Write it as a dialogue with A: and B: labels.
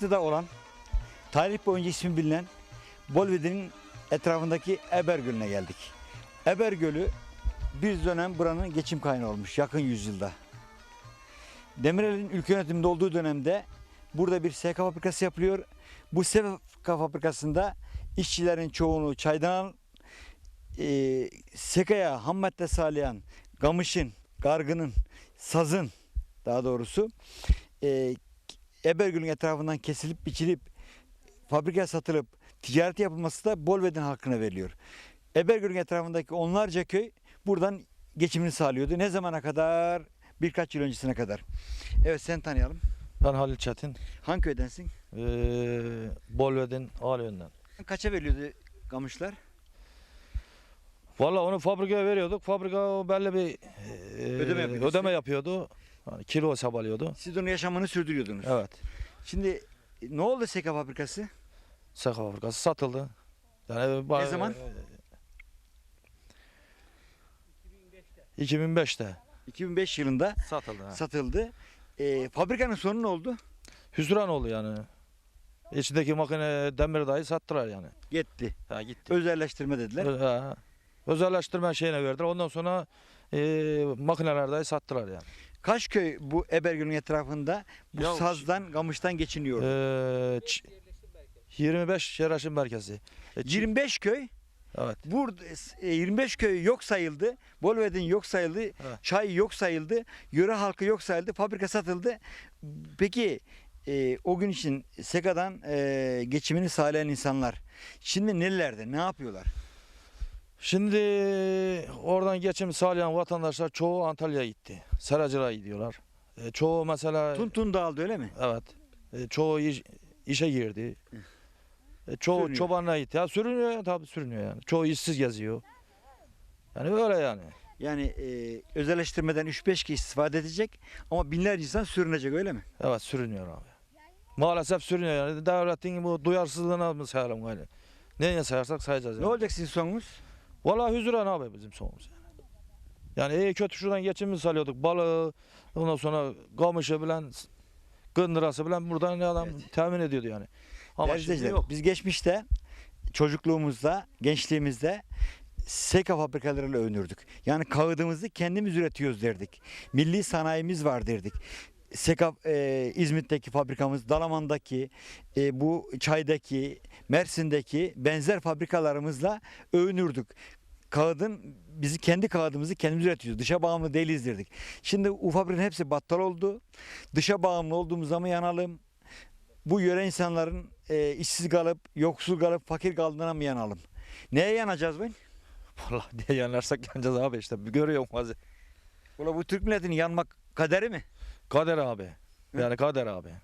A: Sırtıda olan, tarih boyunca ismi bilinen Bolvedin'in etrafındaki Eber Gölü'ne geldik. Eber Gölü bir dönem buranın geçim kaynağı olmuş yakın yüzyılda. Demirel'in ülke yönetiminde olduğu dönemde burada bir SK fabrikası yapılıyor. Bu SK fabrikasında işçilerin çoğunu çaydan e, sekaya ham madde sağlayan gamışın, gargının, sazın daha doğrusu e, Ebergül'ün etrafından kesilip biçilip fabrikaya satılıp ticaret yapılması da Bolvedin halkına veriliyor. Ebergül'ün etrafındaki onlarca köy buradan geçimini sağlıyordu. Ne zamana kadar? Birkaç yıl öncesine kadar. Evet sen tanıyalım.
B: Ben Halil Çetin.
A: Hangi köydensin?
B: Ee, Bolvedin Alyon'dan.
A: Kaça veriliyordu gamışlar?
B: Valla onu fabrikaya veriyorduk. Fabrika belli bir e,
A: Ödeme
B: ödeme yapıyordu. Hani kilo hesaplıyordu.
A: Siz onun yaşamını sürdürüyordunuz.
B: Evet.
A: Şimdi e, ne oldu Seka fabrikası?
B: Saka fabrikası satıldı. Yani ba-
A: Ne zaman?
B: e, 2005'te
A: 2005 yılında
B: satıldı. ha.
A: satıldı. E, fabrikanın sonu ne oldu?
B: Hüsran oldu yani. İçindeki makine demir dahi sattılar yani.
A: Gitti.
B: Ha gitti.
A: Özelleştirme dediler.
B: Ö- ha. Özelleştirme şeyine verdiler. Ondan sonra e, makineler dahi sattılar yani.
A: Kaç köy bu Ebergöl'ün etrafında bu
B: Ya-
A: sazdan, gamıştan geçiniyor?
B: Ee, ç- 25 yerleşim merkezi. E, ç-
A: 25 köy.
B: Evet.
A: Burada e, 25 köy yok sayıldı. Bolvedin yok sayıldı. Çay yok sayıldı. Yöre halkı yok sayıldı. Fabrika satıldı. Peki e, o gün için Seka'dan e, geçimini sağlayan insanlar şimdi nelerde? Ne yapıyorlar?
B: Şimdi oradan geçim sağlayan vatandaşlar çoğu Antalya'ya gitti. Seracılığa gidiyorlar. E, çoğu mesela
A: Tuntun dağıldı öyle mi?
B: evet. E, çoğu iş- işe girdi. E, çoğu
A: Sürünüyor.
B: çobanlığa gitti. Ya sürünüyor ya, tabii sürünüyor yani. Çoğu işsiz geziyor. Yani öyle yani.
A: Yani e, özelleştirmeden 3-5 kişi istifade edecek ama binlerce insan sürünecek öyle mi?
B: Evet sürünüyor abi. Maalesef sürünüyor yani. Devletin bu duyarsızlığına mı sayalım yani? Neye sayarsak sayacağız yani.
A: Ne olacak sizin sonunuz?
B: Vallahi hüzran abi bizim sonumuz yani. Yani iyi kötü şuradan geçimimizi salıyorduk. Balığı, ondan sonra kamışı bilen, gındırası bilen buradan ne adam temin ediyordu yani. Ama
A: Değerli
B: şimdi yok.
A: Biz geçmişte çocukluğumuzda, gençliğimizde seka fabrikalarıyla övünürdük. Yani kağıdımızı kendimiz üretiyoruz derdik. Milli sanayimiz var derdik. Seka e, İzmit'teki fabrikamız, Dalaman'daki, e, bu Çay'daki, Mersin'deki benzer fabrikalarımızla övünürdük. Kağıdın bizi kendi kağıdımızı kendimiz üretiyoruz. Dışa bağımlı değiliz derdik. Şimdi bu fabrikanın hepsi battal oldu. Dışa bağımlı olduğumuz zaman yanalım. Bu yöre insanların e, işsiz kalıp, yoksul kalıp, fakir kaldığına mı yanalım? Neye yanacağız ben?
B: Vallahi diye yanarsak yanacağız abi işte. Görüyor musun?
A: Ula bu Türk milletinin yanmak kaderi mi?
B: Kader abi. Yani kader abi.